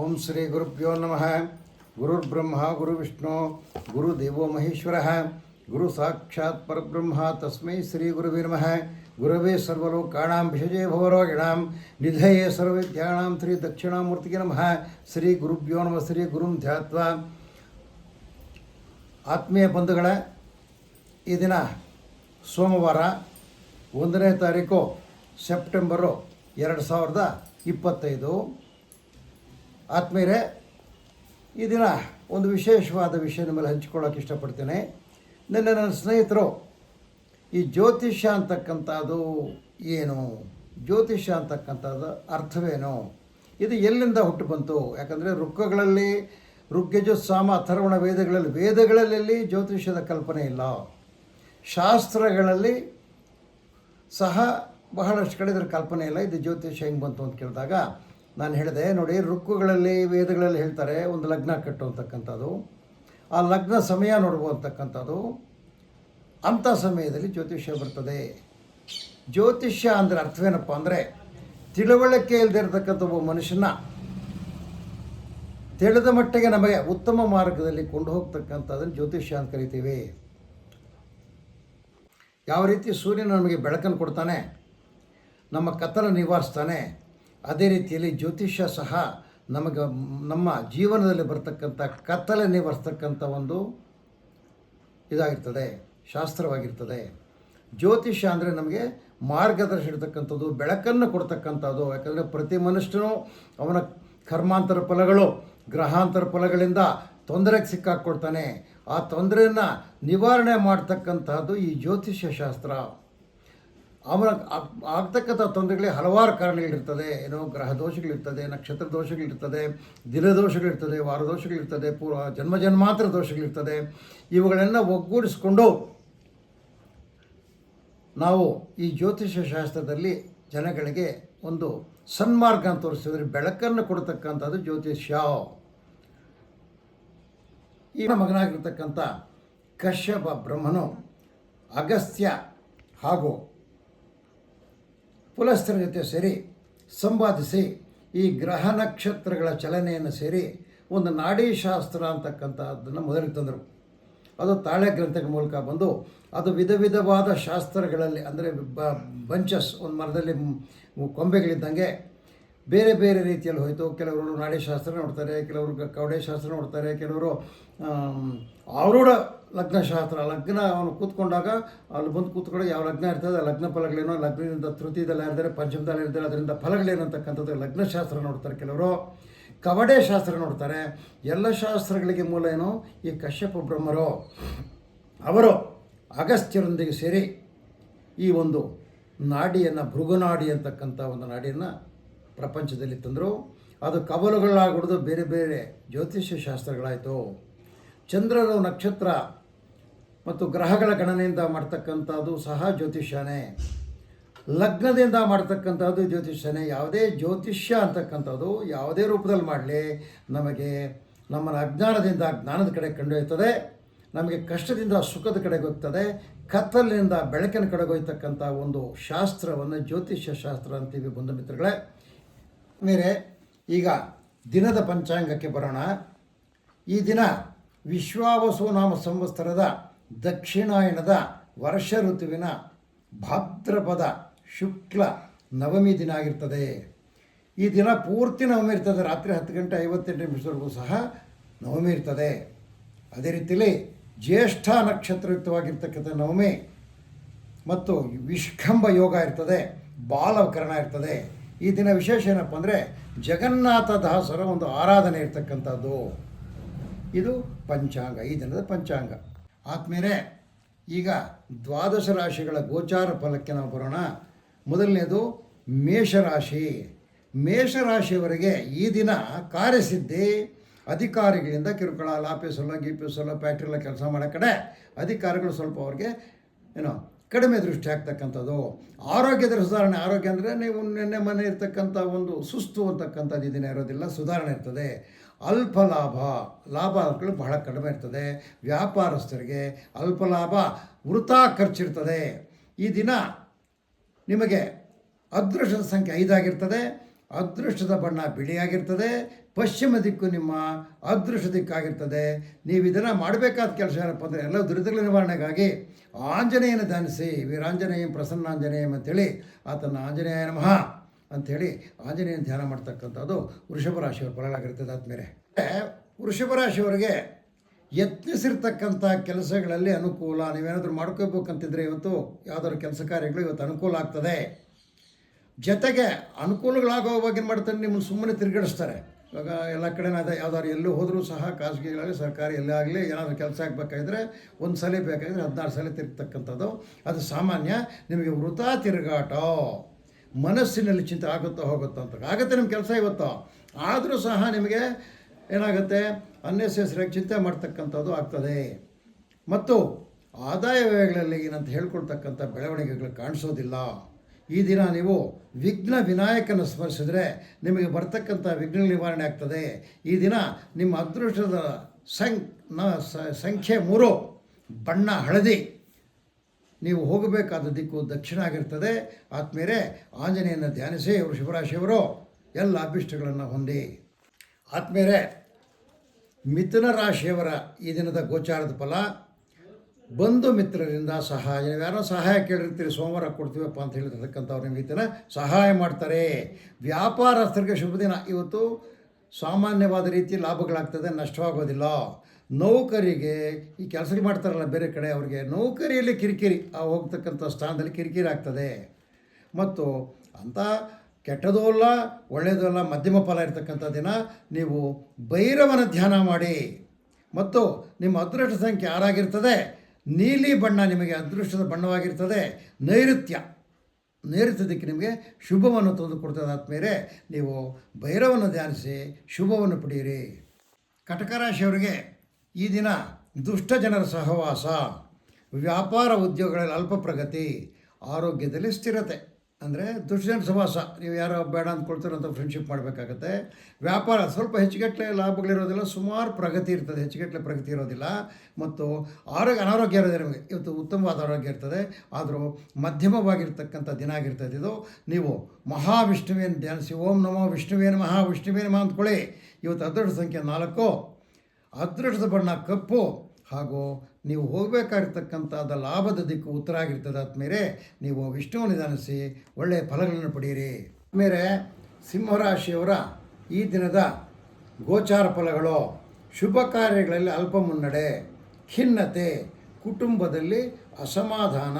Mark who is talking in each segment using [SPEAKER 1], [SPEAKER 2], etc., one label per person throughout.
[SPEAKER 1] ಓಂ ಶ್ರೀ ಗುರುಭ್ಯೋ ನಮಃ ಗುರುರ್ಬ್ರಹ್ಮ ಗುರುವಿಷ್ಣು ಗುರುದೇವೋ ಮಹೇಶ್ವರ ಗುರು ಸಾಕ್ಷಾತ್ ಪರಬ್ರಹ್ಮ ತಸ್ಮೈ ಶ್ರೀ ಗುರುವೇ ನಮಃ ಗುರವೇ ಸರ್ವಲೋಕಾಣಾಂ ವಿಷಜೇ ಭವರೋಗಿಣಾಂ ನಿಧಯೇ ಸರ್ವವಿದ್ಯಾಣಾಂ ಶ್ರೀ ದಕ್ಷಿಣಾಮೂರ್ತಿಗೆ ನಮಃ ಶ್ರೀ ಗುರುಭ್ಯೋ ನಮಃ ಶ್ರೀ ಗುರುಂ ಧ್ಯಾತ್ವ ಆತ್ಮೀಯ ಬಂಧುಗಳ ಈ ದಿನ ಸೋಮವಾರ ಒಂದನೇ ತಾರೀಕು ಸೆಪ್ಟೆಂಬರು ಎರಡು ಸಾವಿರದ ಇಪ್ಪತ್ತೈದು. ಆತ್ಮೀಯರೇ, ಈ ದಿನ ಒಂದು ವಿಶೇಷವಾದ ವಿಷಯ ನಿಮ್ಮಲ್ಲಿ ಹಂಚಿಕೊಳ್ಳೋಕೆ ಇಷ್ಟಪಡ್ತೇನೆ. ನಿನ್ನೆ ನನ್ನ ಸ್ನೇಹಿತರು, ಈ ಜ್ಯೋತಿಷ್ಯ ಅಂತಕ್ಕಂಥದ್ದು ಏನು? ಜ್ಯೋತಿಷ್ಯ ಅಂತಕ್ಕಂಥದ್ದು ಅರ್ಥವೇನು? ಇದು ಎಲ್ಲಿಂದ ಹುಟ್ಟು ಬಂತು? ಯಾಕಂದರೆ ಋಕ್ಕಗಳಲ್ಲಿ ಋಗ್ಗಜ, ಸಾಮ ಅಥರ್ವಣ ವೇದಗಳಲ್ಲಿ ವೇದಗಳಲ್ಲಿ ಜ್ಯೋತಿಷ್ಯದ ಕಲ್ಪನೆ ಇಲ್ಲ. ಶಾಸ್ತ್ರಗಳಲ್ಲಿ ಸಹ ಬಹಳಷ್ಟು ಕಡೆ ಇದರ ಕಲ್ಪನೆ ಇಲ್ಲ. ಇದು ಜ್ಯೋತಿಷ್ಯ ಹೆಂಗೆ ಬಂತು ಅಂತ ಕೇಳಿದಾಗ ನಾನು ಹೇಳಿದೆ, ನೋಡಿ, ಋಕ್ಕುಗಳಲ್ಲಿ, ವೇದಗಳಲ್ಲಿ ಹೇಳ್ತಾರೆ, ಒಂದು ಲಗ್ನ ಕಟ್ಟು ಅಂತಕ್ಕಂಥದ್ದು. ಆ ಲಗ್ನ ಸಮಯ ಅಂತಕ್ಕಂಥದ್ದು. ಅಂಥ ಸಮಯದಲ್ಲಿ ಜ್ಯೋತಿಷ್ಯ ಬರ್ತದೆ. ಜ್ಯೋತಿಷ್ಯ ಅಂದರೆ ಅರ್ಥವೇನಪ್ಪ ಅಂದರೆ, ತಿಳುವಳಿಕೆ ಇಲ್ಲದೆ ಇರತಕ್ಕಂಥ ಒಬ್ಬ ಮನುಷ್ಯನ ತಿಳಿದ ಮಟ್ಟಿಗೆ ನಮಗೆ ಉತ್ತಮ ಮಾರ್ಗದಲ್ಲಿ ಕೊಂಡು ಹೋಗ್ತಕ್ಕಂಥದ್ದನ್ನು ಜ್ಯೋತಿಷ್ಯ ಅಂತ ಕರಿತೀವಿ. ಯಾವ ರೀತಿ ಸೂರ್ಯನ ನಮಗೆ ಬೆಳಕನ್ನು ಕೊಡ್ತಾನೆ, ನಮ್ಮ ಕತ್ತಲ ನಿವಾರಿಸ್ತಾನೆ ಅದೇ ರೀತಿಯಲ್ಲಿ ಜ್ಯೋತಿಷ್ಯ ಸಹ ನಮಗೆ ನಮ್ಮ ಜೀವನದಲ್ಲಿ ಬರ್ತಕ್ಕಂಥ ಕತ್ತಲೆ ನಿವಾರಿಸ್ತಕ್ಕಂಥ ಒಂದು ಇದಾಗಿರ್ತದೆ, ಶಾಸ್ತ್ರವಾಗಿರ್ತದೆ. ಜ್ಯೋತಿಷ್ಯ ಅಂದರೆ ನಮಗೆ ಮಾರ್ಗದರ್ಶನ ಇಡ್ತಕ್ಕಂಥದ್ದು, ಬೆಳಕನ್ನು ಕೊಡ್ತಕ್ಕಂಥದ್ದು. ಯಾಕಂದರೆ ಪ್ರತಿ ಮನುಷ್ಯನೂ ಅವನ ಕರ್ಮಾಂತರ ಫಲಗಳು, ಗ್ರಹಾಂತರ ಫಲಗಳಿಂದ ತೊಂದರೆಗೆ ಸಿಕ್ಕಾಕ್ಕೊಡ್ತಾನೆ ಆ ತೊಂದರೆಯನ್ನು ನಿವಾರಣೆ ಮಾಡ್ತಕ್ಕಂಥದ್ದು ಈ ಜ್ಯೋತಿಷ್ಯ ಶಾಸ್ತ್ರ. ಆಗ್- ಆಗ್ತಕ್ಕಂಥ ತೊಂದರೆಗಳಿಗೆ ಹಲವಾರು ಕಾರಣಗಳಿರ್ತದೆ. ಏನೋ ಗ್ರಹ ದೋಷಗಳಿರ್ತದೆ, ನಕ್ಷತ್ರ ದೋಷಗಳಿರ್ತದೆ, ದಿನ ದೋಷಗಳಿರ್ತದೆ, ವಾರ ದೋಷಗಳಿರ್ತದೆ, ಪೂರ್ವ ಜನ್ಮ ಜನ್ಮಾಂತರ ದೋಷಗಳಿರ್ತದೆ. ಇವುಗಳನ್ನು ಒಗ್ಗೂಡಿಸ್ಕೊಂಡು ನಾವು ಈ ಜ್ಯೋತಿಷ್ಯ ಶಾಸ್ತ್ರದಲ್ಲಿ ಜನಗಳಿಗೆ ಒಂದು ಸನ್ಮಾರ್ಗ ಅಂತ ತೋರಿಸಿದ್ರೆ ಬೆಳಕನ್ನು ಕೊಡ್ತಕ್ಕಂಥದ್ದು ಜ್ಯೋತಿಷ್ಯ. ಈ ಮಗನಾಗಿರ್ತಕ್ಕಂಥ ಕಶ್ಯಪ ಬ್ರಹ್ಮನು ಅಗಸ್ತ್ಯ ಹಾಗೂ ಪುಲಸ್ತರ ಜೊತೆ ಸೇರಿ ಸಂವಾದಿಸಿ ಈ ಗ್ರಹ ನಕ್ಷತ್ರಗಳ ಚಲನೆಯನ್ನು ಸೇರಿ ಒಂದು ನಾಡಿ ಶಾಸ್ತ್ರ ಅಂತಕ್ಕಂಥದ್ದನ್ನು ಮೊದಲಿಗೆ ತಂದರು. ಅದು ತಾಳೆ ಗ್ರಂಥದ ಮೂಲಕ ಬಂದು ಅದು ವಿಧ ವಿಧವಾದ ಶಾಸ್ತ್ರಗಳಲ್ಲಿ ಅಂದರೆ ಬಂಚಸ್ ಒಂದು ಮರದಲ್ಲಿ ಕೊಂಬೆಗಳಿದ್ದಂಗೆ ಬೇರೆ ಬೇರೆ ರೀತಿಯಲ್ಲಿ ಹೋಯಿತು. ಕೆಲವರು ನಾಡಿ ಶಾಸ್ತ್ರ ನೋಡ್ತಾರೆ, ಕೆಲವರು ಕವಡೆ ಶಾಸ್ತ್ರ ನೋಡ್ತಾರೆ, ಕೆಲವರು ಆರೂಢ ಲಗ್ನಶಾಸ್ತ್ರ. ಲಗ್ನ ಅವನು ಕೂತ್ಕೊಂಡಾಗ ಅಲ್ಲಿ ಬಂದು ಕೂತ್ಕೊಂಡಾಗ ಯಾವ ಲಗ್ನ ಇರ್ತದೆ, ಲಗ್ನ ಫಲಗಳೇನೋ, ಲಗ್ನದಿಂದ ತೃತೀಯದಲ್ಲಿ ಇರ್ತಾರೆ ಪಂಚಮದಲ್ಲಿ ಇರ್ತಾರೆ ಅದರಿಂದ ಫಲಗಳೇನಂತಕ್ಕಂಥದ್ದು ಲಗ್ನ ಲಗ್ನಶಾಸ್ತ್ರ ನೋಡ್ತಾರೆ ಕೆಲವರು. ಕವಡೆ ಶಾಸ್ತ್ರ ನೋಡ್ತಾರೆ. ಎಲ್ಲ ಶಾಸ್ತ್ರಗಳಿಗೆ ಮೂಲ ಏನು? ಈ ಕಶ್ಯಪ ಬ್ರಹ್ಮರು. ಅವರು ಅಗಸ್ತ್ಯರೊಂದಿಗೆ ಸೇರಿ ಈ ಒಂದು ನಾಡಿಯನ್ನು, ಭೃಗುನಾಡಿ ಅಂತಕ್ಕಂಥ ಒಂದು ನಾಡಿಯನ್ನು ಪ್ರಪಂಚದಲ್ಲಿ ತಂದರು. ಅದು ಕವಲುಗಳಾಗ್ಬಿಡ್ದು ಬೇರೆ ಬೇರೆ ಜ್ಯೋತಿಷ್ಯ ಶಾಸ್ತ್ರಗಳಾಯಿತು. ಚಂದ್ರರು ನಕ್ಷತ್ರ ಮತ್ತು ಗ್ರಹಗಳ ಗಣನೆಯಿಂದ ಮಾಡ್ತಕ್ಕಂಥದ್ದು ಸಹ ಜ್ಯೋತಿಷ್ಯನೇ. ಲಗ್ನದಿಂದ ಮಾಡ್ತಕ್ಕಂಥದ್ದು ಜ್ಯೋತಿಷ್ಯನೇ. ಯಾವುದೇ ಜ್ಯೋತಿಷ್ಯ ಅಂತಕ್ಕಂಥದ್ದು ಯಾವುದೇ ರೂಪದಲ್ಲಿ ಮಾಡಲಿ, ನಮಗೆ ನಮ್ಮನ್ನು ಅಜ್ಞಾನದಿಂದ ಜ್ಞಾನದ ಕಡೆ ಕಂಡೊಯ್ತದೆ ನಮಗೆ ಕಷ್ಟದಿಂದ ಸುಖದ ಕಡೆ ಹೋಗ್ತದೆ, ಕತ್ತಲಿನಿಂದ ಬೆಳಕಿನ ಕಡೆಗೆ ಹೋಗ್ತಕ್ಕಂಥ ಒಂದು ಶಾಸ್ತ್ರವನ್ನು ಜ್ಯೋತಿಷ್ಯ ಶಾಸ್ತ್ರ ಅಂತೀವಿ ಬಂಧು ಮಿತ್ರಗಳೇ. ಮೇರೆ, ಈಗ ದಿನದ ಪಂಚಾಂಗಕ್ಕೆ ಬರೋಣ. ಈ ದಿನ ವಿಶ್ವಾವಸು ನಾಮ ಸಂವತ್ಸರದ ದಕ್ಷಿಣಾಯನದ ವರ್ಷ ಋತುವಿನ ಭಾದ್ರಪದ ಶುಕ್ಲ ನವಮಿ ದಿನ ಆಗಿರ್ತದೆ. ಈ ದಿನ ಪೂರ್ತಿ ನವಮಿ ಇರ್ತದೆ. ರಾತ್ರಿ ಹತ್ತು ಗಂಟೆ ಐವತ್ತೆಂಟು ನಿಮಿಷದವರೆಗೂ ಸಹ ನವಮಿ ಇರ್ತದೆ. ಅದೇ ರೀತಿಯಲ್ಲಿ ಜ್ಯೇಷ್ಠ ನಕ್ಷತ್ರಯುಕ್ತವಾಗಿರ್ತಕ್ಕಂಥ ನವಮಿ ಮತ್ತು ವಿಷ್ಕಂಭ ಯೋಗ ಇರ್ತದೆ. ಬಾಲಕರಣ ಇರ್ತದೆ. ಈ ದಿನ ವಿಶೇಷ ಏನಪ್ಪ ಅಂದರೆ ಜಗನ್ನಾಥ ದಾಸರ ಒಂದು ಆರಾಧನೆ ಇರ್ತಕ್ಕಂಥದ್ದು. ಇದು ಪಂಚಾಂಗ, ಈ ದಿನದ ಪಂಚಾಂಗ. ಆದ್ಮೇಲೆ ಈಗ ದ್ವಾದಶ ರಾಶಿಗಳ ಗೋಚಾರ ಫಲಕ್ಕೆ ನಾವು ಬರೋಣ. ಮೊದಲನೇದು ಮೇಷರಾಶಿ. ಮೇಷರಾಶಿಯವರೆಗೆ ಈ ದಿನ ಕಾರ್ಯಸಿದ್ಧಿ, ಅಧಿಕಾರಿಗಳಿಂದ ಕಿರುಕುಳ, ಲಾಪೇಸಲ್ಲ, ಗೀಪೇಸಲ್ಲ ಫ್ಯಾಕ್ಟ್ರಿಲ್ಲ ಕೆಲಸ ಮಾಡೋ ಕಡೆ ಅಧಿಕಾರಿಗಳು ಸ್ವಲ್ಪ ಅವ್ರಿಗೆ, ಏನೋ, ಕಡಿಮೆ ದೃಷ್ಟಿ ಆಗ್ತಕ್ಕಂಥದ್ದು. ಆರೋಗ್ಯದ ಸುಧಾರಣೆ, ಆರೋಗ್ಯ ಅಂದರೆ ನೀವು ನಿನ್ನೆ ಮನೆ ಇರ್ತಕ್ಕಂಥ ಒಂದು ಸುಸ್ತು ಅಂತಕ್ಕಂಥದ್ದು ದಿನ ಇರೋದಿಲ್ಲ, ಸುಧಾರಣೆ ಇರ್ತದೆ. ಅಲ್ಪ ಲಾಭ. ಲಾಭಗಳು ಬಹಳ ಕಡಿಮೆ ಇರ್ತದೆ. ವ್ಯಾಪಾರಸ್ಥರಿಗೆ ಅಲ್ಪ ಲಾಭ ವೃಥಾ ಖರ್ಚಿರ್ತದೆ. ಈ ದಿನ ನಿಮಗೆ ಅದೃಷ್ಟದ ಸಂಖ್ಯೆ ಐದಾಗಿರ್ತದೆ. ಅದೃಷ್ಟದ ಬಣ್ಣ ಬಿಳಿಯಾಗಿರ್ತದೆ. ಪಶ್ಚಿಮ ದಿಕ್ಕು ನಿಮ್ಮ ಅದೃಷ್ಟ ದಿಕ್ಕಾಗಿರ್ತದೆ. ನೀವು ಇದನ್ನು ಮಾಡಬೇಕಾದ ಕೆಲಸ ಏನಪ್ಪ ಅಂದರೆ ಎಲ್ಲ ದುರಿತಗಳ ನಿವಾರಣೆಗಾಗಿ ಆಂಜನೇಯನ ಧ್ಯಾನಿಸಿ. ವೀರಾಂಜನೇಯಂ ಪ್ರಸನ್ನಾಂಜನೇಯಂ ಅಂತೇಳಿ ಆತನ ಆಂಜನೇಯ ನಮಃ. ಅಂಥೇಳಿ ಆಂಜನೇಯನ ಧ್ಯಾನ ಮಾಡ್ತಕ್ಕಂಥದ್ದು ವೃಷಭ ರಾಶಿಯವರ ಫಲಗಳಾಗಿರ್ತದೆ ಆದಮೇಲೆ ವೃಷಭ ರಾಶಿಯವರಿಗೆ ಯತ್ನಿಸಿರ್ತಕ್ಕಂಥ ಕೆಲಸಗಳಲ್ಲಿ ಅನುಕೂಲ, ನೀವೇನಾದರೂ ಮಾಡ್ಕೋಬೇಕಂತಿದ್ರೆ ಇವತ್ತು ಯಾವುದಾದ್ರು ಕೆಲಸ ಕಾರ್ಯಗಳು ಇವತ್ತು ಅನುಕೂಲ ಆಗ್ತದೆ. ಜೊತೆಗೆ ಅನುಕೂಲಗಳಾಗೋ ಬಗ್ಗೆ ಏನು ಮಾಡ್ತಾರೆ? ನಿಮ್ಮನ್ನು ಸುಮ್ಮನೆ ತಿರುಗಿಡಿಸ್ತಾರೆ. ಇವಾಗ ಎಲ್ಲ ಕಡೆ ಅದೇ ಯಾವ್ದಾದ್ರು ಎಲ್ಲೂ ಹೋದರೂ ಸಹ ಖಾಸಗಿಗಳಾಗಲಿ ಸರ್ಕಾರಿ ಎಲ್ಲೇ ಆಗಲಿ, ಏನಾದರೂ ಕೆಲಸ ಆಗಬೇಕಾದ್ರೆ ಒಂದು ಸಲ ಬೇಕಾದರೆ ಹದಿನಾರು ಸಲ ತಿರುಗ್ತಕ್ಕಂಥದ್ದು. ಅದು ಸಾಮಾನ್ಯ, ನಿಮಗೆ ವೃತಾ ತಿರುಗಾಟ. ಮನಸ್ಸಿನಲ್ಲಿ ಚಿಂತೆ ಆಗುತ್ತಾ ಹೋಗುತ್ತಾ ಅಂತ. ಆಗುತ್ತೆ ನಿಮ್ಮ ಕೆಲಸ ಇವತ್ತು. ಆದರೂ ಸಹ ನಿಮಗೆ ಏನಾಗುತ್ತೆ? ಅನ್ನೆಸೆಸರಿಯಾಗಿ ಚಿಂತೆ ಮಾಡ್ತಕ್ಕಂಥದ್ದು ಆಗ್ತದೆ. ಮತ್ತು ಆದಾಯ ವ್ಯಯಗಳಲ್ಲಿ ಏನಂತ ಹೇಳ್ಕೊಳ್ತಕ್ಕಂಥ ಬೆಳವಣಿಗೆಗಳು ಕಾಣಿಸೋದಿಲ್ಲ. ಈ ದಿನ ನೀವು ವಿಘ್ನ ವಿನಾಯಕನ ಸ್ಮರಿಸಿದ್ರೆ ನಿಮಗೆ ಬರ್ತಕ್ಕಂಥ ವಿಘ್ನ ನಿವಾರಣೆ ಆಗ್ತದೆ. ಈ ದಿನ ನಿಮ್ಮ ಅದೃಷ್ಟದ ಸಂಖ್ಯೆ ಮೂರು, ಬಣ್ಣ, ಹಳದಿ. ನೀವು ಹೋಗಬೇಕಾದ ದಿಕ್ಕು ದಕ್ಷಿಣ ಆಗಿರ್ತದೆ. ಆದ್ಮೇಲೆ ಆಂಜನೇಯನ ಧ್ಯಾನಿಸಿ ಅವರು ಶಿವರಾಶಿಯವರು ಎಲ್ಲ ಅಭಿಷ್ಟಗಳನ್ನು ಹೊಂದಿ. ಆದ್ಮೇಲೆ ಮಿಥುನ ರಾಶಿಯವರ ಈ ದಿನದ ಗೋಚಾರದ ಫಲ, ಬಂಧು ಮಿತ್ರರಿಂದ ಸಹಾಯ. ನೀವು ಯಾರೋ ಸಹಾಯ ಕೇಳಿರ್ತೀರಿ, ಸೋಮವಾರ ಕೊಡ್ತೀವಪ್ಪ ಅಂತ ಹೇಳಿರ್ತಕ್ಕಂಥವ್ರು ನಿಮಗೆ ದಿನ ಸಹಾಯ ಮಾಡ್ತಾರೆ. ವ್ಯಾಪಾರಸ್ಥರಿಗೆ ಶುಭ ದಿನ ಇವತ್ತು ಸಾಮಾನ್ಯವಾದ ರೀತಿ ಲಾಭಗಳಾಗ್ತದೆ, ನಷ್ಟವಾಗೋದಿಲ್ಲ. ನೌಕರಿಗೆ ಈ ಕೆಲಸ ಮಾಡ್ತಾರಲ್ಲ ಬೇರೆ ಕಡೆ ಅವರಿಗೆ, ನೌಕರಿಯಲ್ಲಿ ಕಿರಿಕಿರಿ, ಆ ಹೋಗ್ತಕ್ಕಂಥ ಸ್ಥಾನದಲ್ಲಿ ಕಿರಿಕಿರಿ ಆಗ್ತದೆ. ಮತ್ತು ಅಂಥ ಕೆಟ್ಟದೂ ಅಲ್ಲ ಒಳ್ಳೆಯದೂ ಅಲ್ಲ, ಮಧ್ಯಮ ಫಲ ಇರತಕ್ಕಂಥ ದಿನ ನೀವು ಭೈರವನ ಧ್ಯಾನ ಮಾಡಿ. ಮತ್ತು ನಿಮ್ಮ ಅದೃಷ್ಟ ಸಂಖ್ಯೆ ಆರಾಗಿರ್ತದೆ. ನೀಲಿ ಬಣ್ಣ ನಿಮಗೆ ಅದೃಷ್ಟದ ಬಣ್ಣವಾಗಿರ್ತದೆ. ನೈಋತ್ಯ, ನೈಋತ್ಯದಕ್ಕೆ ನಿಮಗೆ ಶುಭವನ್ನು ತಂದುಕೊಡ್ತದೆ. ಆದಮೇಲೆ ನೀವು ಭೈರವನ್ನು ಧ್ಯಾನಿಸಿ ಶುಭವನ್ನು ಪಡೆಯಿರಿ. ಕಟಕ ರಾಶಿಯವರಿಗೆ ಈ ದಿನ ದುಷ್ಟ ಜನರ ಸಹವಾಸ, ವ್ಯಾಪಾರ ಉದ್ಯೋಗಗಳಲ್ಲಿ ಅಲ್ಪ ಪ್ರಗತಿ, ಆರೋಗ್ಯದಲ್ಲಿ ಸ್ಥಿರತೆ. ಅಂದರೆ ದುಷ್ಟಜನ ಸಹವಾಸ, ನೀವು ಯಾರೋ ಬೇಡ ಅಂದ್ಕೊಳ್ತೀರಂತ ಫ್ರೆಂಡ್ಶಿಪ್ ಮಾಡಬೇಕಾಗತ್ತೆ. ವ್ಯಾಪಾರ ಸ್ವಲ್ಪ ಹೆಚ್ಚುಗಟ್ಟಲೆ ಲಾಭಗಳಿರೋದಿಲ್ಲ, ಸುಮಾರು ಪ್ರಗತಿ ಇರ್ತದೆ. ಹೆಚ್ಚುಗಟ್ಟಲೆ ಪ್ರಗತಿ ಇರೋದಿಲ್ಲ. ಮತ್ತು ಆರೋಗ್ಯ ಅನಾರೋಗ್ಯ ಇರೋದೇ ನಿಮಗೆ. ಇವತ್ತು ಉತ್ತಮವಾದ ಆರೋಗ್ಯ ಇರ್ತದೆ. ಆದರೂ ಮಧ್ಯಮವಾಗಿರ್ತಕ್ಕಂಥ ದಿನ ಆಗಿರ್ತದೆ ಇದು. ನೀವು ಮಹಾವಿಷ್ಣುವೇನು ಧ್ಯಾನಿಸಿ, ಓಂ ನಮೋ ವಿಷ್ಣುವೇನು ಮಹಾವಿಷ್ಣುವೇನು ಮಹಾ ಅಂದ್ಕೊಳ್ಳಿ. ಇವತ್ತು ಅದೃಷ್ಟ ಸಂಖ್ಯೆ ನಾಲ್ಕು. ಅದೃಷ್ಟದ ಬಣ್ಣ ಕಪ್ಪು. ಹಾಗೂ ನೀವು ಹೋಗಬೇಕಾಗಿರ್ತಕ್ಕಂಥದ್ದು ಲಾಭದ ದಿಕ್ಕು ಉತ್ತರ ಆಗಿರ್ತದೆ. ಆದಮೇಲೆ ನೀವು ವಿಷ್ಣುವನ್ನು ನಿಧಾನಿಸಿ ಒಳ್ಳೆಯ ಫಲಗಳನ್ನು ಪಡೆಯಿರಿ. ಆಮೇಲೆ ಸಿಂಹರಾಶಿಯವರ ಈ ದಿನದ ಗೋಚಾರ ಫಲಗಳು. ಶುಭ ಕಾರ್ಯಗಳಲ್ಲಿ ಅಲ್ಪ ಮುನ್ನಡೆ. ಖಿನ್ನತೆ. ಕುಟುಂಬದಲ್ಲಿ ಅಸಮಾಧಾನ.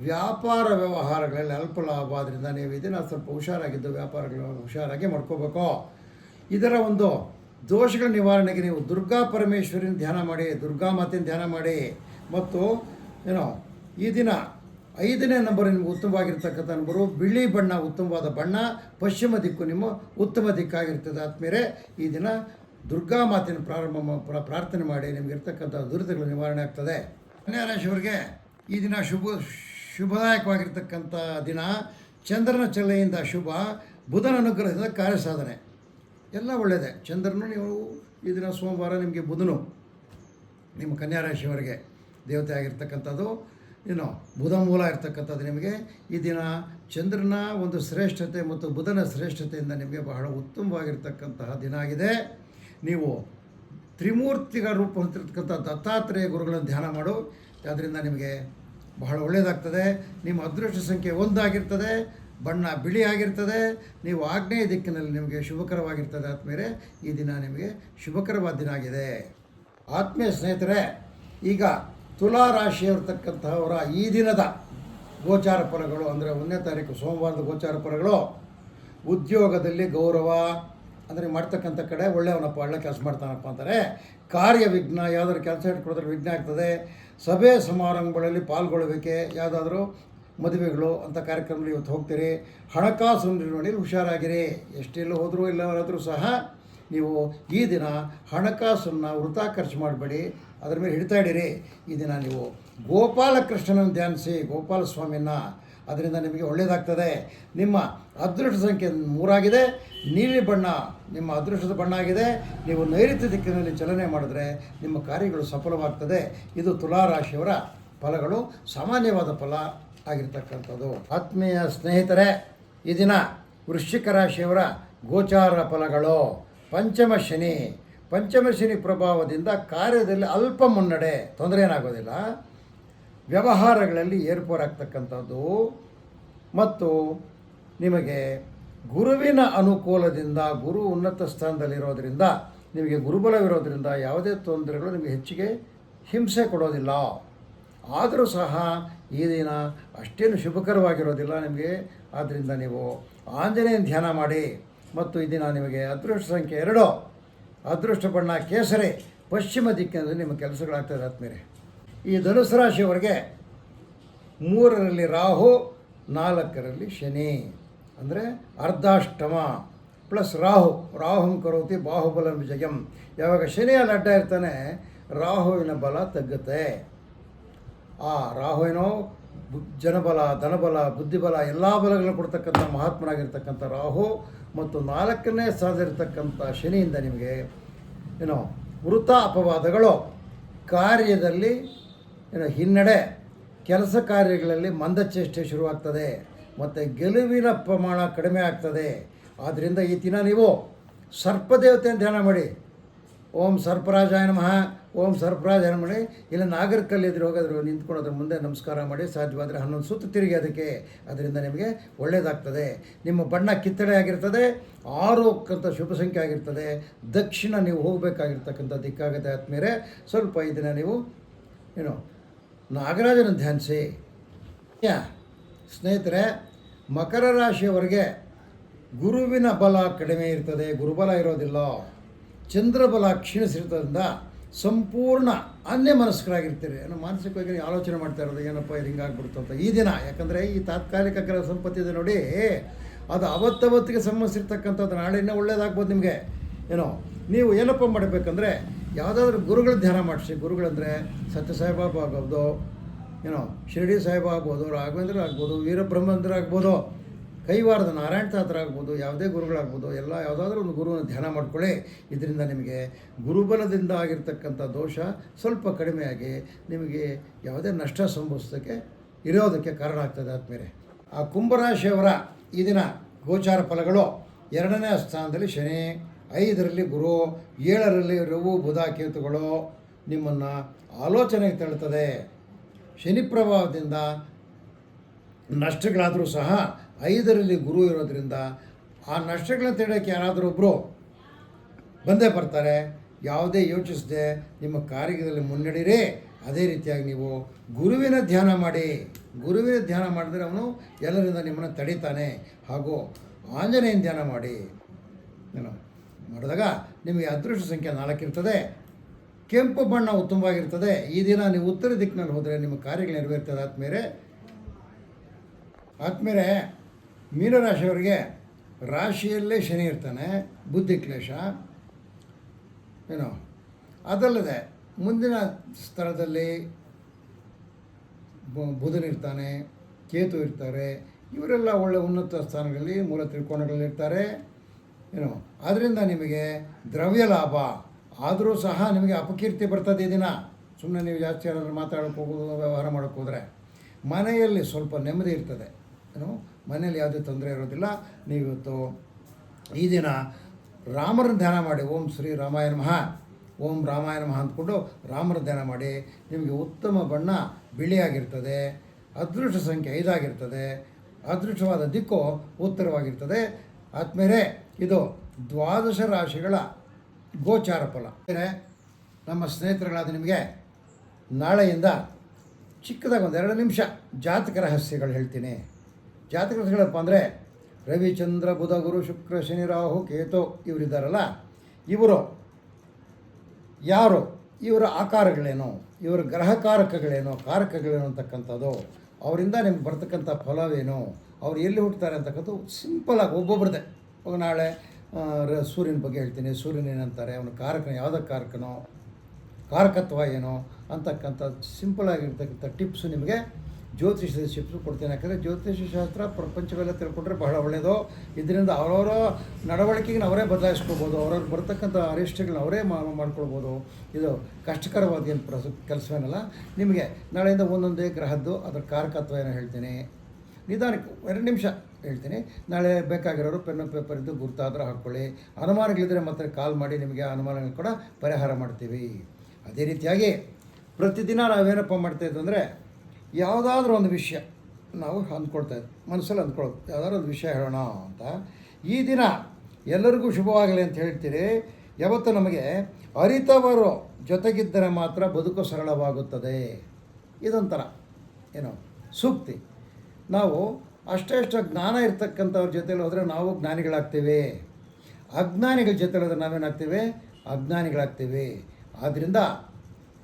[SPEAKER 1] ವ್ಯಾಪಾರ ವ್ಯವಹಾರಗಳಲ್ಲಿ ಅಲ್ಪ ಲಾಭ. ಆದ್ದರಿಂದ ನೀವು ಇದನ್ನು ಸ್ವಲ್ಪ ಹುಷಾರಾಗಿದ್ದು ವ್ಯಾಪಾರಗಳು ಹುಷಾರಾಗಿ ಮಾಡ್ಕೋಬೇಕು. ಇದರ ಒಂದು ದೋಷಗಳ ನಿವಾರಣೆಗೆ ನೀವು ದುರ್ಗಾ ಪರಮೇಶ್ವರಿನ ಧ್ಯಾನ ಮಾಡಿ, ದುರ್ಗಾ ಮಾತಿನ ಧ್ಯಾನ ಮಾಡಿ. ಮತ್ತು, ಏನೋ, ಈ ದಿನ ಐದನೇ ನಂಬರ್ ನಿಮ್ಗೆ ಉತ್ತಮವಾಗಿರ್ತಕ್ಕಂಥ ನಂಬರು ಬಿಳಿ ಬಣ್ಣ, ಉತ್ತಮವಾದ ಬಣ್ಣ, ಪಶ್ಚಿಮ ದಿಕ್ಕು ನಿಮ್ಮ ಉತ್ತಮ ದಿಕ್ಕಾಗಿರ್ತದೆ. ಆದಮೇಲೆ ಈ ದಿನ ದುರ್ಗಾ ಮಾತಿನ ಪ್ರಾರಂಭ ಪ್ರಾರ್ಥನೆ ಮಾಡಿ ನಿಮಗಿರ್ತಕ್ಕಂಥ ದುರಿತಗಳು ನಿವಾರಣೆ ಆಗ್ತದೆ. ರಾಶಿಯವರಿಗೆ ಈ ದಿನ ಶುಭ, ಶುಭದಾಯಕವಾಗಿರ್ತಕ್ಕಂಥ ದಿನ. ಚಂದ್ರನ ಚಲೆಯಿಂದ ಶುಭ, ಬುಧನ ಅನುಗ್ರಹದಿಂದ ಕಾರ್ಯ ಸಾಧನೆ ಎಲ್ಲ ಒಳ್ಳೆಯದೇ ಚಂದ್ರನು ನೀವು ಈ ದಿನ ಸೋಮವಾರ ನಿಮಗೆ ಬುಧನು, ನಿಮ್ಮ ಕನ್ಯಾ ರಾಶಿಯವರಿಗೆ ದೇವತೆ ಆಗಿರ್ತಕ್ಕಂಥದ್ದು, ಏನು ಬುಧ ಮೂಲ ಇರ್ತಕ್ಕಂಥದ್ದು ನಿಮಗೆ. ಈ ದಿನ ಚಂದ್ರನ ಒಂದು ಶ್ರೇಷ್ಠತೆ ಮತ್ತು ಬುಧನ ಶ್ರೇಷ್ಠತೆಯಿಂದ ನಿಮಗೆ ಬಹಳ ಉತ್ತಮವಾಗಿರ್ತಕ್ಕಂತಹ ದಿನ ಆಗಿದೆ. ನೀವು ತ್ರಿಮೂರ್ತಿಗಳ ರೂಪ ಹೊಂದಿರತಕ್ಕಂಥ ದತ್ತಾತ್ರೇಯ ಗುರುಗಳನ್ನು ಧ್ಯಾನ ಮಾಡು. ಅದರಿಂದ ನಿಮಗೆ ಬಹಳ ಒಳ್ಳೆಯದಾಗ್ತದೆ ನಿಮ್ಮ ಅದೃಷ್ಟ ಸಂಖ್ಯೆ ಒಂದಾಗಿರ್ತದೆ. ಬಣ್ಣ ಬಿಳಿ ಆಗಿರ್ತದೆ ನೀವು ಆಗ್ನೇಯ ದಿಕ್ಕಿನಲ್ಲಿ ನಿಮಗೆ ಶುಭಕರವಾಗಿರ್ತದೆ ಆದಮೇಲೆ ಈ ದಿನ ನಿಮಗೆ ಶುಭಕರವಾದ ದಿನ ಆಗಿದೆ. ಆತ್ಮೀಯ ಸ್ನೇಹಿತರೆ, ಈಗ ತುಲಾ ರಾಶಿಯಲ್ಲಿರ್ತಕ್ಕಂತಹವರ ಈ ದಿನದ ಗೋಚಾರ ಫಲಗಳು, ಅಂದರೆ ಒಂದನೇ ತಾರೀಕು ಸೋಮವಾರದ ಗೋಚಾರ ಫಲಗಳು, ಉದ್ಯೋಗದಲ್ಲಿ ಗೌರವ, ಅಂದರೆ ಮಾಡ್ತಕ್ಕಂಥ ಕಡೆ ಒಳ್ಳೆಯವನಪ್ಪ, ಒಳ್ಳೆ ಕೆಲಸ ಮಾಡ್ತಾನಪ್ಪ ಅಂತಾರೆ. ಕಾರ್ಯ ವಿಘ್ನ, ಯಾವುದಾದ್ರು ಕೆಲಸ ಇಟ್ಕೊಡಿದ್ರೆ ವಿಘ್ನ ಆಗ್ತದೆ. ಸಭೆ ಸಮಾರಂಭಗಳಲ್ಲಿ ಪಾಲ್ಗೊಳ್ಳಬೇಕೆ ಯಾವುದಾದ್ರೂ ಮದುವೆಗಳು ಅಂಥ ಕಾರ್ಯಕ್ರಮದಲ್ಲಿ ಇವತ್ತು ಹೋಗ್ತೀರಿ. ಹಣಕಾಸು ನಿರ್ವಹಣೆಯಲ್ಲಿ ಹುಷಾರಾಗಿರಿ. ಎಷ್ಟೆಲ್ಲ ಹೋದರೂ ಇಲ್ಲವರಾದರೂ ಸಹ ನೀವು ಈ ದಿನ ಹಣಕಾಸನ್ನು ವೃಥಾ ಖರ್ಚು ಮಾಡಬೇಡಿ. ಅದರ ಮೇಲೆ ಹಿಡಿತಾ ಇಡಿರಿ ಈ ದಿನ ನೀವು ಗೋಪಾಲಕೃಷ್ಣನ ಧ್ಯಾನಿಸಿ ಗೋಪಾಲ ಸ್ವಾಮಿಯನ್ನ ಅದರಿಂದ ನಿಮಗೆ ಒಳ್ಳೆಯದಾಗ್ತದೆ ನಿಮ್ಮ ಅದೃಷ್ಟ ಸಂಖ್ಯೆ ಮೂರಾಗಿದೆ. ನೀಲಿ ಬಣ್ಣ ನಿಮ್ಮ ಅದೃಷ್ಟದ ಬಣ್ಣ ಆಗಿದೆ. ನೀವು ನೈಋತ್ಯ ದಿಕ್ಕಿನಲ್ಲಿ ಚಲನೆ ಮಾಡಿದ್ರೆ ನಿಮ್ಮ ಕಾರ್ಯಗಳು ಸಫಲವಾಗ್ತದೆ. ಇದು ತುಲಾ ರಾಶಿಯವರ ಫಲಗಳು. ಸಾಮಾನ್ಯವಾದ ಫಲ. ಆಗಿರ್ತಕ್ಕಂಥದ್ದು. ಆತ್ಮೀಯ ಸ್ನೇಹಿತರೆ, ಈ ದಿನ ವೃಶ್ಚಿಕ ರಾಶಿಯವರ ಗೋಚಾರ ಫಲಗಳು. ಪಂಚಮ ಶನಿ. ಪಂಚಮ ಶನಿ ಪ್ರಭಾವದಿಂದ ಕಾರ್ಯದಲ್ಲಿ ಅಲ್ಪ ಮುನ್ನಡೆ. ತೊಂದರೆ ಏನಾಗೋದಿಲ್ಲ. ವ್ಯವಹಾರಗಳಲ್ಲಿ ಏರ್ಪೋರಾಗ್ತಕ್ಕಂಥದ್ದು ಮತ್ತು ನಿಮಗೆ ಗುರುವಿನ ಅನುಕೂಲದಿಂದ, ಗುರು ಉನ್ನತ ಸ್ಥಾನದಲ್ಲಿರೋದ್ರಿಂದ, ನಿಮಗೆ ಗುರುಬಲವಿರೋದ್ರಿಂದ ಯಾವುದೇ ತೊಂದರೆಗಳು ನಿಮಗೆ ಹೆಚ್ಚಿಗೆ ಹಿಂಸೆ ಕೊಡೋದಿಲ್ಲ. ಆದರೂ ಸಹ ಈ ದಿನ ಅಷ್ಟೇನು ಶುಭಕರವಾಗಿರೋದಿಲ್ಲ ನಿಮಗೆ. ಆದ್ದರಿಂದ ನೀವು ಆಂಜನೇಯನ ಧ್ಯಾನ ಮಾಡಿ ಮತ್ತು ಈ ದಿನ ನಿಮಗೆ ಅದೃಷ್ಟ ಸಂಖ್ಯೆ ಎರಡು, ಅದೃಷ್ಟ ಬಣ್ಣ ಕೇಸರಿ, ಪಶ್ಚಿಮ ದಿಕ್ಕಿನಲ್ಲಿ ನಿಮ್ಮ ಕೆಲಸಗಳಾಗ್ತದೆ ಆದ್ಮೇಲೆ ಈ ಧನುಸು ರಾಶಿಯವರೆಗೆ ಮೂರರಲ್ಲಿ ರಾಹು, ನಾಲ್ಕರಲ್ಲಿ ಶನಿ. ಅಂದರೆ ಅರ್ಧಾಷ್ಟಮ ಪ್ಲಸ್ ರಾಹು. ರಾಹುಂ ಕರೋತಿ ಬಾಹುಬಲಂ ವಿಜಯಂ. ಯಾವಾಗ ಶನಿಯಲ್ಲಿ ಅಡ್ಡ ಇರ್ತಾನೆ, ರಾಹುವಿನ ಬಲ ತಗ್ಗುತ್ತೆ. ಆ ರಾಹುವಿನೋ ಜನಬಲ, ಧನಬಲ, ಬುದ್ಧಿಬಲ ಎಲ್ಲ ಬಲಗಳನ್ನು ಕೊಡ್ತಕ್ಕಂಥ ಮಹಾತ್ಮನಾಗಿರ್ತಕ್ಕಂಥ ರಾಹು ಮತ್ತು ನಾಲ್ಕನೇ ಸ್ಥಾನದಲ್ಲಿರ್ತಕ್ಕಂಥ ಶನಿಯಿಂದ ನಿಮಗೆ ಏನೋ ವೃತ ಅಪವಾದಗಳು ಕಾರ್ಯದಲ್ಲಿ ಏನೋ ಹಿನ್ನಡೆ ಕೆಲಸ ಕಾರ್ಯಗಳಲ್ಲಿ ಮಂದಚೇಷ್ಟೆ ಶುರುವಾಗ್ತದೆ ಮತ್ತು ಗೆಲುವಿನ ಪ್ರಮಾಣ ಕಡಿಮೆ ಆಗ್ತದೆ. ಆದ್ದರಿಂದ ಈ ದಿನ ನೀವು ಸರ್ಪದೇವತೆಯನ್ನು ಧ್ಯಾನ ಮಾಡಿ. ಓಂ ಸರ್ಪರಾಜಾಯ ನಮಃ. ಓಂ ಸರ್ಪರಾಜಾಯ ಏನು ಮಾಡಿ ಇಲ್ಲ, ನಾಗರಿಕಲ್ಲಿ ಎದುರು ಹೋಗಾದ್ರು, ನಿಂತ್ಕೊಂಡು ಮುಂದೆ ನಮಸ್ಕಾರ ಮಾಡಿ, ಸಾಧ್ಯವಾದರೆ ಹನ್ನೊಂದು ಸುತ್ತು ತಿರುಗಿ ಅದಕ್ಕೆ. ಅದರಿಂದ ನಿಮಗೆ ಒಳ್ಳೆಯದಾಗ್ತದೆ ನಿಮ್ಮ ಬಣ್ಣ ಕಿತ್ತಳೆ ಆಗಿರ್ತದೆ ಆರೋಕ್ಕಂಥ ಶುಭ ಸಂಖ್ಯೆ ಆಗಿರ್ತದೆ. ದಕ್ಷಿಣ ನೀವು ಹೋಗಬೇಕಾಗಿರ್ತಕ್ಕಂಥ ದಿಕ್ಕಾಗತ್ತೆ ಆದ್ಮೇಲೆ ಸ್ವಲ್ಪ ಇದನ್ನು ನೀವು, ಏನು, ನಾಗರಾಜನ ಧ್ಯಾನಿಸಿ. ಸ್ನೇಹಿತರೆ, ಮಕರ ರಾಶಿಯವರೆಗೆ ಗುರುವಿನ ಬಲ ಕಡಿಮೆ ಇರ್ತದೆ. ಗುರುಬಲ ಇರೋದಿಲ್ಲ. ಚಂದ್ರಬಲ ಕ್ಷೀಣಿಸಿರ್ತದ್ರಿಂದ ಸಂಪೂರ್ಣ ಅನ್ಯ ಮನಸ್ಕರಾಗಿರ್ತೀರಿ ಏನೋ ಮಾನಸಿಕವಾಗಿ ಆಲೋಚನೆ ಮಾಡ್ತಾ ಇರೋದು, ಏನಪ್ಪ ಇದು ಹಿಂಗಾಗ್ಬಿಡ್ತು ಅಂತ. ಈ ದಿನ, ಯಾಕಂದರೆ ಈ ತಾತ್ಕಾಲಿಕ ಗ್ರಹ ಸಂಪತ್ತಿ ಇದೆ ನೋಡಿ, ಅದು ಅವತ್ತವತ್ತಿಗೆ ಸಂಬಂಧಿಸಿರ್ತಕ್ಕಂಥದ್ದು ನಾಳೆನೇ ಒಳ್ಳೇದಾಗ್ಬೋದು ನಿಮಗೆ. ಏನೋ, ನೀವು ಏನಪ್ಪ ಮಾಡಬೇಕಂದ್ರೆ, ಯಾವುದಾದ್ರೂ ಗುರುಗಳ ಧ್ಯಾನ ಮಾಡಿಸಿ. ಗುರುಗಳಂದರೆ ಸತ್ಯಸಾಯಿಬಾಬು ಆಗೋದು, ಏನೋ, ಶಿರಡಿ ಸಾಹೇಬ ಆಗ್ಬೋದು, ರಾಘವೇಂದ್ರ ಆಗ್ಬೋದು, ವೀರಬ್ರಹ್ಮೇಂದ್ರ ಆಗ್ಬೋದು ಕೈವಾರದ ನಾರಾಯಣ ತಾತ್ರ ಆಗ್ಬೋದು, ಯಾವುದೇ ಗುರುಗಳಾಗ್ಬೋದು, ಎಲ್ಲ ಯಾವುದಾದ್ರೂ ಒಂದು ಗುರುವನ್ನು ಧ್ಯಾನ ಮಾಡಿಕೊಳ್ಳಿ. ಇದರಿಂದ ನಿಮಗೆ ಗುರುಬಲದಿಂದ ಆಗಿರ್ತಕ್ಕಂಥ ದೋಷ ಸ್ವಲ್ಪ ಕಡಿಮೆಯಾಗಿ ನಿಮಗೆ ಯಾವುದೇ ನಷ್ಟ ಸಂಭವಿಸೋದಕ್ಕೆ, ಇರೋದಕ್ಕೆ ಕಾರಣ ಆಗ್ತದೆ ಆದಮೇಲೆ. ಆ ಕುಂಭರಾಶಿಯವರ ಈ ದಿನ ಗೋಚಾರ ಫಲಗಳು, ಎರಡನೇ ಸ್ಥಾನದಲ್ಲಿ ಶನಿ, ಐದರಲ್ಲಿ ಗುರು, ಏಳರಲ್ಲಿ ರವು ಬುಧ, ಕೇತುಗಳು ನಿಮ್ಮನ್ನು ಆಲೋಚನೆಗೆ ತಳ್ಳುತ್ತದೆ ಶನಿ ಪ್ರಭಾವದಿಂದ ನಷ್ಟಗಳಾದರೂ ಸಹ ಐದರಲ್ಲಿ ಗುರು ಇರೋದ್ರಿಂದ ಆ ನಷ್ಟಗಳನ್ನ ತಡೆಯೋಕ್ಕೆ ಯಾರಾದರೂ ಒಬ್ಬರು ಬಂದೇ ಬರ್ತಾರೆ, ಯಾವುದೇ ಯೋಚಿಸದೆ ನಿಮ್ಮ ಕಾರ್ಯದಲ್ಲಿ ಮುನ್ನಡೀರಿ ಅದೇ ರೀತಿಯಾಗಿ ನೀವು ಗುರುವಿನ ಧ್ಯಾನ ಮಾಡಿ. ಗುರುವಿನ ಧ್ಯಾನ ಮಾಡಿದ್ರೆ ಅವನು ಎಲ್ಲರಿಂದ ನಿಮ್ಮನ್ನು ತಡೀತಾನೆ. ಹಾಗೂ ಆಂಜನೇಯನ ಧ್ಯಾನ ಮಾಡಿ. ಏನು ಮಾಡಿದಾಗ ನಿಮಗೆ ಅದೃಷ್ಟ ಸಂಖ್ಯೆ ನಾಲ್ಕಿರ್ತದೆ ಕೆಂಪು ಬಣ್ಣ ಉತ್ತಮವಾಗಿರ್ತದೆ ಈ ದಿನ ನೀವು ಉತ್ತರ ದಿಕ್ಕಿನಲ್ಲಿ ಹೋದರೆ ನಿಮ್ಮ ಕಾರ್ಯಗಳು ನೆರವೇರ್ತದೆ. ಆದಮೇಲೆ ಆದಮೇಲೆ ಮೀನರಾಶಿಯವರಿಗೆ ರಾಶಿಯಲ್ಲೇ ಶನಿ ಇರ್ತಾನೆ, ಬುದ್ಧಿ ಕ್ಲೇಶ ಏನೋ ಅದಲ್ಲದೆ ಮುಂದಿನ ಸ್ಥಳದಲ್ಲಿ ಬುಧನಿರ್ತಾನೆ ಕೇತು ಇರ್ತಾರೆ, ಇವರೆಲ್ಲ ಒಳ್ಳೆ ಉನ್ನತ ಸ್ಥಾನಗಳಲ್ಲಿ, ಮೂಲ ತ್ರಿಕೋಣಗಳಲ್ಲಿರ್ತಾರೆ ಏನು ಅದರಿಂದ ನಿಮಗೆ ದ್ರವ್ಯ ಲಾಭ, ಆದರೂ ಸಹ ನಿಮಗೆ ಅಪಕೀರ್ತಿ ಬರ್ತದೆ ಈ ದಿನ. ಸುಮ್ಮನೆ ನೀವು ಜಾಸ್ತಿ ಏನಾದರೂ ಮಾತಾಡೋಕೆ ಹೋಗೋದು, ವ್ಯವಹಾರ ಮಾಡೋಕ್ಕೆ ಮನೆಯಲ್ಲಿ ಸ್ವಲ್ಪ ನೆಮ್ಮದಿ ಇರ್ತದೆ ಏನು ಮನೆಯಲ್ಲಿ ಯಾವುದೇ ತೊಂದರೆ ಇರೋದಿಲ್ಲ. ನೀವಿವತ್ತು ಈ ದಿನ ರಾಮರ ಧ್ಯಾನ ಮಾಡಿ, ಓಂ ಶ್ರೀ ರಾಮಾಯಣ ಮಹಾ ಓಂ ರಾಮಾಯ ಮಹಾ ಅಂದ್ಕೊಂಡು ರಾಮರ ಧ್ಯಾನ ಮಾಡಿ, ನಿಮಗೆ ಉತ್ತಮ ಬಣ್ಣ ಬಿಳಿಯಾಗಿರ್ತದೆ, ಅದೃಷ್ಟ ಸಂಖ್ಯೆ ಐದಾಗಿರ್ತದೆ, ಅದೃಷ್ಟವಾದ ದಿಕ್ಕು ಉತ್ತರವಾಗಿರ್ತದೆ. ಆದಮೇಲೆ ಇದು ದ್ವಾದಶ ರಾಶಿಗಳ ಗೋಚಾರ ಫಲ. ನಮ್ಮ ಸ್ನೇಹಿತರುಗಳಾದ ನಿಮಗೆ ನಾಳೆಯಿಂದ ಚಿಕ್ಕದಾಗಿ ಒಂದೆರಡು ನಿಮಿಷ ಜಾತಕ ರಹಸ್ಯಗಳು ಹೇಳ್ತೀನಿ. ಜಾತಕ ರಹಸ್ಯಗಳಪ್ಪ ಅಂದರೆ ರವಿಚಂದ್ರ ಬುಧ, ಗುರು, ಶುಕ್ರ, ಶನಿ, ರಾಹು, ಕೇತು ಇವರಿದ್ದಾರಲ್ಲ, ಇವರು ಯಾರು? ಇವರ ಆಕಾರಗಳೇನು? ಇವರ ಗ್ರಹಕಾರಕಗಳೇನು? ಕಾರಕಗಳೇನು ಅಂತಕ್ಕಂಥದ್ದು, ಅವರಿಂದ ನಿಮ್ಗೆ ಬರ್ತಕ್ಕಂಥ ಫಲವೇನು? ಅವ್ರು ಎಲ್ಲಿ ಹುಟ್ಟುತ್ತಾರೆ ಅಂತಕ್ಕಂಥದ್ದು ಸಿಂಪಲಾಗಿ ಒಬ್ಬೊಬ್ರದ್ದೇ. ಇವಾಗ ನಾಳೆ ಸೂರ್ಯನ ಬಗ್ಗೆ ಹೇಳ್ತೀನಿ. ಸೂರ್ಯನ ಏನಂತಾರೆ? ಅವನ ಕಾರಕನ. ಯಾವುದ ಕಾರಕನೋ? ಕಾರಕತ್ವ ಏನೋ? ಅಂತಕ್ಕಂಥ ಸಿಂಪಲ್ ಆಗಿರ್ತಕ್ಕಂಥ ಟಿಪ್ಸು ನಿಮಗೆ ಜ್ಯೋತಿಷದ ಶಿಪ್ಸು ಕೊಡ್ತೇನೆ. ಯಾಕಂದರೆ ಜ್ಯೋತಿಷ ಶಾಸ್ತ್ರ ಪ್ರಪಂಚವೆಲ್ಲ ತಿಳ್ಕೊಂಡ್ರೆ ಬಹಳ ಒಳ್ಳೆಯದು ಇದರಿಂದ ಅವರವರ ನಡವಳಿಕೆಗೆ ಅವರೇ ಬದಲಾಯಿಸ್ಕೋಬೋದು. ಅವ್ರವ್ರು ಬರ್ತಕ್ಕಂಥ ಅರಿಷ್ಟಗಳನ್ನ ಅವರೇ ಮಾಡ್ಕೊಳ್ಬೋದು. ಇದು ಕಷ್ಟಕರವಾದ ಏನು ಪ್ರಸ, ಕೆಲಸವೇನಲ್ಲ. ನಿಮಗೆ ನಾಳೆಯಿಂದ ಒಂದೊಂದೇ ಗ್ರಹದ್ದು ಅದರ ಕಾರಕತ್ವ ಏನೋ ಹೇಳ್ತೀನಿ. ನಿಧಾನಕ್ಕೆ ಎರಡು ನಿಮಿಷ ಹೇಳ್ತೀನಿ. ನಾಳೆ ಬೇಕಾಗಿರೋರು ಪೆನ್ನು ಪೇಪರ್ ಇದ್ದು ಗುರ್ತಾದ್ರೆ ಹಾಕ್ಕೊಳ್ಳಿ ಅನುಮಾನಗಳಿದ್ದರೆ ಮತ್ತೆ ಕಾಲ್ ಮಾಡಿ ನಿಮಗೆ ಅನುಮಾನಗಳು ಕೂಡ ಪರಿಹಾರ ಮಾಡ್ತೀವಿ. ಅದೇ ರೀತಿಯಾಗಿ ಪ್ರತಿದಿನ ನಾವೇನಪ್ಪ ಮಾಡ್ತಾಯಿದ್ದು ಅಂದರೆ ಯಾವುದಾದ್ರೂ ಒಂದು ವಿಷಯ ನಾವು ಅಂದ್ಕೊಳ್ತಾ ಇದ್ವಿ, ಮನಸ್ಸಲ್ಲಿ ಅಂದ್ಕೊಳ್ಳೋದು ಯಾವುದಾದ್ರು ಒಂದು ವಿಷಯ ಹೇಳೋಣ ಅಂತ. ಈ ದಿನ ಎಲ್ಲರಿಗೂ ಶುಭವಾಗಲಿ ಅಂತ ಹೇಳ್ತೀರಿ. ಯಾವತ್ತು ನಮಗೆ ಅರಿತವರು ಜೊತೆಗಿದ್ದರೆ ಮಾತ್ರ ಬದುಕು ಸರಳವಾಗುತ್ತದೆ. ಇದೊಂಥರ, ಏನು, ಸೂಕ್ತಿ. ನಾವು ಅಷ್ಟೆಷ್ಟು ಜ್ಞಾನ ಇರ್ತಕ್ಕಂಥವ್ರ ಜೊತೆಲಿ ಹೋದರೆ ನಾವು ಜ್ಞಾನಿಗಳಾಗ್ತೀವಿ. ಅಜ್ಞಾನಿಗಳ ಜೊತೆಲಿ ಹೋದರೆ ನಾವೇನಾಗ್ತೀವಿ? ಅಜ್ಞಾನಿಗಳಾಗ್ತೀವಿ. ಆದ್ದರಿಂದ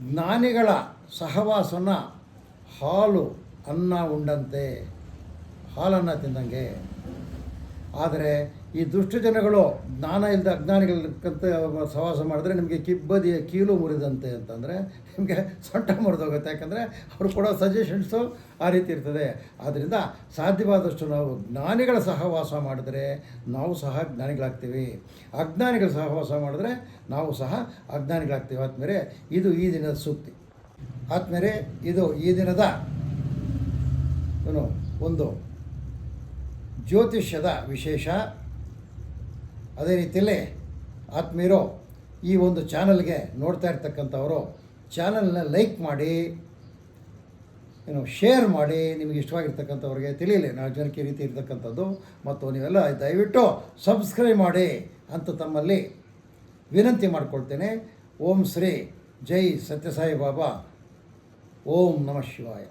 [SPEAKER 1] ಜ್ಞಾನಿಗಳ ಸಹವಾಸನ ಹಾಲು ಅನ್ನ ಉಂಡಂತೆ. ಹಾಲನ್ನು ತಿಂದಂಗೆ. ಆದರೆ ಈ ದುಷ್ಟ ಜನಗಳು ಜ್ಞಾನ ಇಲ್ಲದ ಅಜ್ಞಾನಿಗಳಕ್ಕಂತ ಸಹವಾಸ ಮಾಡಿದ್ರೆ ನಿಮಗೆ ಕಿಬ್ಬದಿಯ ಕೀಲು ಮುರಿದಂತೆ ಅಂತಂದರೆ ನಿಮಗೆ ಸೊಂಟ ಮುರಿದೋಗುತ್ತೆ. ಯಾಕಂದರೆ ಅವರು ಕೊಡೋ ಸಜೆಷನ್ಸು ಆ ರೀತಿ ಇರ್ತದೆ. ಆದ್ದರಿಂದ ಸಾಧ್ಯವಾದಷ್ಟು ನಾವು ಜ್ಞಾನಿಗಳ ಸಹವಾಸ ಮಾಡಿದ್ರೆ ನಾವು ಸಹ ಜ್ಞಾನಿಗಳಾಗ್ತೀವಿ. ಅಜ್ಞಾನಿಗಳ ಸಹವಾಸ ಮಾಡಿದ್ರೆ ನಾವು ಸಹ ಅಜ್ಞಾನಿಗಳಾಗ್ತೀವಿ. ಆದಮೇಲೆ ಇದು ಈ ದಿನದ ಸೂಕ್ತಿ ಆದ್ಮೇಲೆ ಇದು ಈ ದಿನದ ಏನು, ಒಂದು ಜ್ಯೋತಿಷ್ಯದ ವಿಶೇಷ. ಅದೇ ರೀತಿಯಲ್ಲಿ ಆತ್ಮೀಯರು ಈ ಒಂದು ಚಾನಲ್ಗೆ ನೋಡ್ತಾ ಇರ್ತಕ್ಕಂಥವರು ಚಾನಲ್ನ ಲೈಕ್ ಮಾಡಿ, ಏನು, ಶೇರ್ ಮಾಡಿ. ನಿಮಗೆ ಇಷ್ಟವಾಗಿರ್ತಕ್ಕಂಥವ್ರಿಗೆ ತಿಳಿಯಲಿ, ನಾಲ್ಕು ಜನಕ್ಕೆ ರೀತಿ ಇರ್ತಕ್ಕಂಥದ್ದು. ಮತ್ತು ನೀವೆಲ್ಲ ದಯವಿಟ್ಟು ಸಬ್ಸ್ಕ್ರೈಬ್ ಮಾಡಿ ಅಂತ ತಮ್ಮಲ್ಲಿ ವಿನಂತಿ ಮಾಡಿಕೊಳ್ತೇನೆ. ಓಂ ಶ್ರೀ ಜೈ ಸತ್ಯಸಾಯಿ ಬಾಬಾ. ಓಂ ನಮಃ ಶಿವಾಯ